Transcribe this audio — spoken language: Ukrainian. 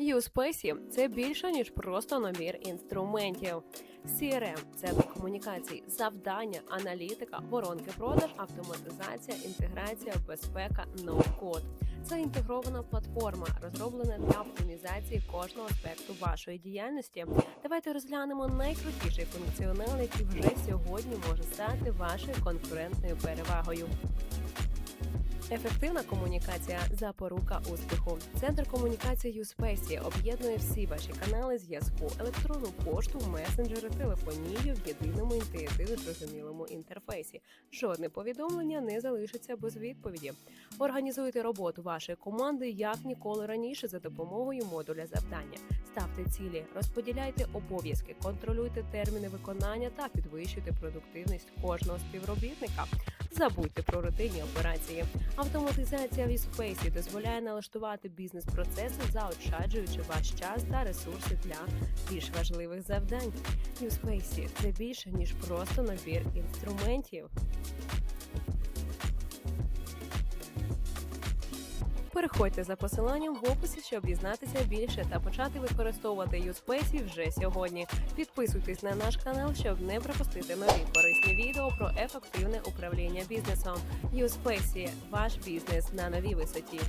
USpace – це більше ніж просто набір інструментів. CRM – це до комунікацій, завдання, аналітика, воронки продаж, автоматизація, інтеграція, безпека, ноу-код. Це інтегрована платформа, розроблена для оптимізації кожного аспекту вашої діяльності. Давайте розглянемо найкрутіший функціонал, який вже сьогодні може стати вашою конкурентною перевагою. Ефективна комунікація запорука успіху. Центр комунікації USpace об'єднує всі ваші канали зв'язку, електронну пошту, месенджери, телефонію в єдиному інтуїтивно зрозумілому інтерфейсі. Жодне повідомлення не залишиться без відповіді. Організуйте роботу вашої команди як ніколи раніше за допомогою модуля завдання. Ставте цілі, розподіляйте обов'язки, контролюйте терміни виконання та підвищуйте продуктивність кожного співробітника. Забудьте про рутинні операції. Автоматизація в Space дозволяє налаштувати бізнес-процеси, заощаджуючи ваш час та ресурси для більш важливих завдань. USpace – це більше ніж просто набір інструментів. Переходьте за посиланням в описі, щоб дізнатися більше та почати використовувати USpace вже сьогодні. Підписуйтесь на наш канал, щоб не пропустити нові корисні відео про ефективне управління бізнесом. USpace – ваш бізнес на новій висоті.